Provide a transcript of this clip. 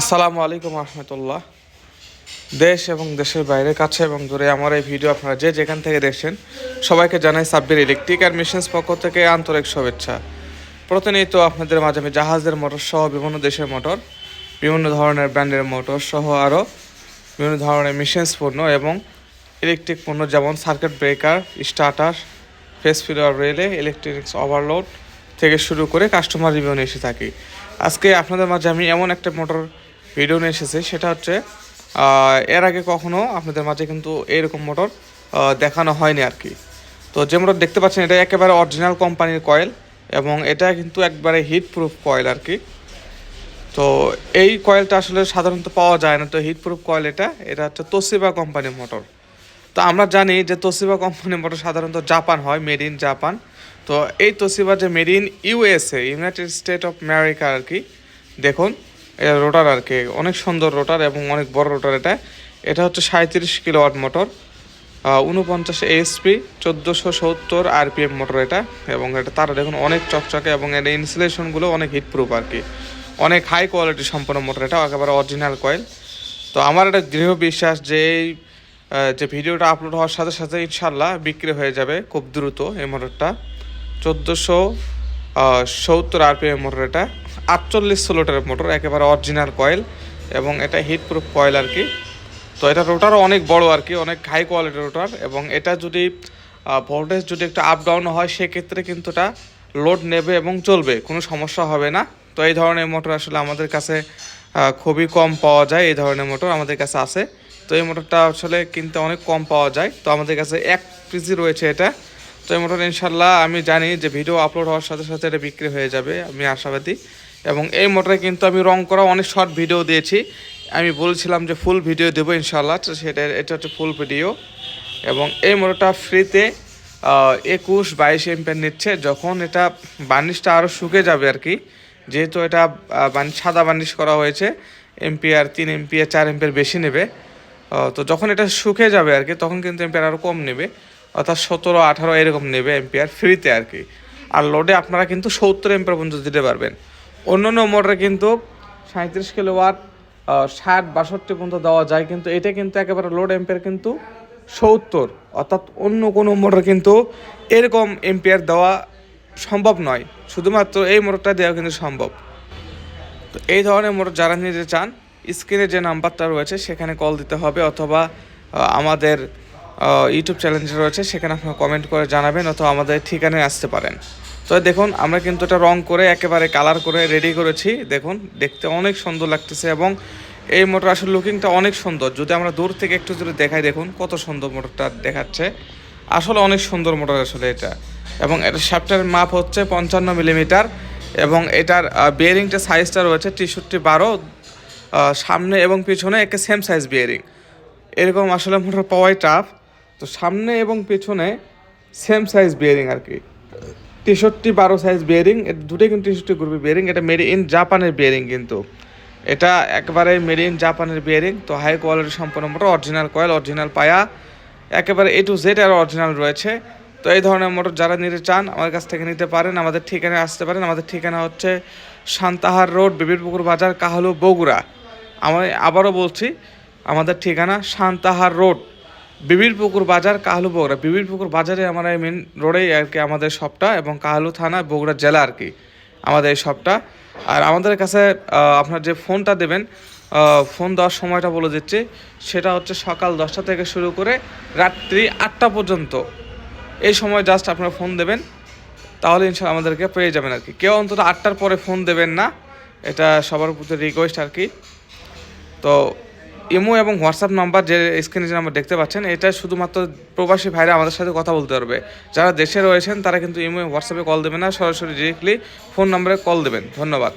আসসালামু আলাইকুম রহমতুল্লাহ। দেশ এবং দেশের বাইরে, কাছে এবং দূরে আমার এই ভিডিও আপনারা যে যেখান থেকে দেখছেন, সবাইকে জানাই সাব্বির ইলেকট্রিক আর মেশিনস পক্ষ থেকে আন্তরিক শুভেচ্ছা। প্রতিনিয়ত আপনাদের মাঝে আমি জাহাজের মোটর সহ বিভিন্ন দেশের মোটর, বিভিন্ন ধরনের ব্র্যান্ডের মোটর সহ আরও বিভিন্ন ধরনের মেশিনস পণ্য এবং ইলেকট্রিক পণ্য যেমন circuit breaker starter phase failure relay electronics overload থেকে শুরু করে কাস্টমার রিভিউ নিয়ে এসে থাকি। আজকে আপনাদের মাঝে আমি এমন একটা মোটর ভিডিও এসেছি, সেটা হচ্ছে এর আগে কখনো আপনাদের মাঝে কিন্তু এরকম মোটর দেখানো হয়নি আর কি। তো যে মোটর দেখতে পাচ্ছেন, এটা একেবারে অরিজিনাল কোম্পানির কয়েল এবং এটা কিন্তু একবারে হিট প্রুফ কয়েল আর কি। তো এই কয়েলটা আসলে সাধারণত পাওয়া যায় না, তো হিট প্রুফ কয়েল এটা এটা হচ্ছে তোসিবা কোম্পানির মোটর তো আমরা জানি যে তোসিবা কোম্পানির মোটর সাধারণত জাপান হয় মেড ইন জাপান তো এই তোসিবা যে made in USA United State of America আর কি, দেখুন রোটার আর কি, অনেক সুন্দর রোটার এবং অনেক বড় রোটার এটা। এটা হচ্ছে সাঁত্রিশ কিলোওয়াট মোটর উনপঞ্চাশ এসপি চোদ্দোশো সত্তর আরপিএম মোটর এটা। এবং এটা তারা দেখুন অনেক চকচকে এবং এর ইনসুলেশনগুলো অনেক হিট প্রুফ আর কি। অনেক হাই কোয়ালিটি সম্পন্ন মোটর এটা একেবারে অরিজিনাল কয়েল তো আমার একটা দৃঢ় বিশ্বাস যে এই যে ভিডিওটা আপলোড হওয়ার সাথে সাথে ইনশাল্লাহ বিক্রি হয়ে যাবে খুব দ্রুত এই মোটরটা। চোদ্দোশো সত্তর আরপিএম মোটর এটা, আটচল্লিশ ষোলোটার মোটর, একেবারে অরিজিনাল কয়েল এবং এটা হিট প্রুফ কয়েল আর কি। তো এটা রোটারও অনেক বড় আর কি, অনেক হাই কোয়ালিটির রোটার এবং এটা যদি ভোল্টেজ যদি একটু আপ ডাউন হয়, সেক্ষেত্রে কিন্তু এটা লোড নেবে এবং চলবে, কোনো সমস্যা হবে না। তো এই ধরনের মোটর আসলে আমাদের কাছে খুবই কম পাওয়া যায়, এই ধরনের মোটর আমাদের কাছে আছে। তো এই মোটরটা আসলে কিনতে অনেক কম পাওয়া যায়। তো আমাদের কাছে এক পিজি রয়েছে এটা। তো এই মোটর ইনশাল্লাহ আমি জানি যে ভিডিও আপলোড হওয়ার সাথে সাথে এটা বিক্রি হয়ে যাবে, আমি আশাবাদী। এবং এই মোটরে কিন্তু আমি রং করা অনেক শর্ট ভিডিও দিয়েছি। আমি বলছিলাম যে ফুল ভিডিও দেবো ইনশাল্লাহ তো সেটা, এটা হচ্ছে ফুল ভিডিও এবং এই মোটরটা ফ্রিতে একুশ বাইশ এমপের নিচ্ছে। যখন এটা বার্নিশটা আরও শুকে যাবে আর কি, যেহেতু এটা সাদা বার্নিশ করা হয়েছে এমপিআর তিন এমপিআর চার এমপিআর বেশি নেবে। তো যখন এটা শুকে যাবে আর কি, তখন কিন্তু এমপিআর আরও কম নেবে। অর্থাৎ সতেরো, আঠারো এরকম নেবে এমপিআর ফ্রিতে আর কি। আর লোডে আপনারা কিন্তু সত্তর এমপিআর পর্যন্ত দিতে পারবেন। অন্য অন্য মোটরে কিন্তু সাঁত্রিশ কিলো ওয়াট ষাট, বাষট্টি পর্যন্ত দেওয়া যায়, কিন্তু এটা কিন্তু একেবারে লোড এম্পিয়ার কিন্তু সত্তর। অর্থাৎ অন্য কোনো মোটর কিন্তু এরকম এম্পিয়ার দেওয়া সম্ভব নয়। শুধুমাত্র এই মোটরটা দেওয়া কিন্তু সম্ভব। তো এই ধরনের মোটর যারা নিতে চান স্ক্রিনে যে নাম্বারটা রয়েছে, সেখানে কল দিতে হবে অথবা আমাদের ইউটিউব চ্যানেল রয়েছে, সেখানে আপনারা কমেন্ট করে জানাবেন অথবা আমাদের ঠিকানায় আসতে পারেন। তো দেখুন, আমরা কিন্তু এটা রং করে, একেবারে কালার করে রেডি করেছি। দেখুন, দেখতে অনেক সুন্দর লাগতেছে এবং এই মোটর আসলে লুকিংটা অনেক সুন্দর। যদি আমরা দূর থেকে একটু যদি দেখাই, দেখুন, কত সুন্দর মোটরটা দেখাচ্ছে। আসলে অনেক সুন্দর মোটর আসলে এটা। এবং এটা শ্যাফটার মাপ হচ্ছে পঞ্চান্ন মিলিমিটার এবং এটার বিয়ারিংটা সাইজটা রয়েছে তেষট্টি বারো সামনে এবং পিছনে একে সেম সাইজ বিয়ারিং এরকম আসলে মোটর পাওয়াই টাফ তো সামনে এবং পিছনে সেম সাইজ বিয়ারিং আর কি। তেষট্টি বারো সাইজ বিয়ারিং দুটোই কিন্তু তেষট্টি গ্রুপের বিয়ারিং এটা মেড ইন জাপানের বিয়ারিং কিন্তু। এটা একবারে মেড ইন জাপানের বিয়ারিং তো হাই কোয়ালিটি সম্পন্ন মোটর অরিজিনাল কয়েল অরিজিনাল পায়া, একেবারে এ টু জেড আর অরিজিনাল রয়েছে। তো এই ধরনের মোটর যারা নিতে চান, আমার কাছ থেকে নিতে পারেন, আমাদের ঠিকানায় আসতে পারেন। আমাদের ঠিকানা হচ্ছে সান্তাহার রোড, বিবিরপুকুর বাজার, কাহালু, বগুড়া। আমি আবারও বলছি, আমাদের ঠিকানা সান্তাহার রোড। বিবির পুকুর বাজার, কাহালু বগুড়া। বিবির পুকুর বাজারে আমার এই মেন রোডেই আর কি আমাদের শপটা এবং কাহালু থানা, বগুড়া জেলা আর কি আমাদের এই শপটা আর আমাদের কাছে আপনার যে ফোনটা দেবেন ফোন দেওয়ার সময়টা বলে দিচ্ছি। সেটা হচ্ছে সকাল দশটা থেকে শুরু করে রাত্রি আটটা পর্যন্ত। এই সময় জাস্ট আপনারা ফোন দেবেন, তাহলে ইনশাল আমাদেরকে পেয়ে যাবেন আর কি। কেউ অন্তত আটটার পরে ফোন দেবেন না। এটা সবার প্রতি রিকোয়েস্ট আর কি। তো ইমো এবং হোয়াটসঅ্যাপ নাম্বার যে স্ক্রিনে যে নাম্বার দেখতে পাচ্ছেন, এটা শুধুমাত্র প্রবাসী ভাইরা আমাদের সাথে কথা বলতে পারবে। যারা দেশে রয়েছেন, তারা কিন্তু ইমো হোয়াটসঅ্যাপে কল দেবে না, সরাসরি ডিরেক্টলি ফোন নম্বরে কল দেবেন। ধন্যবাদ।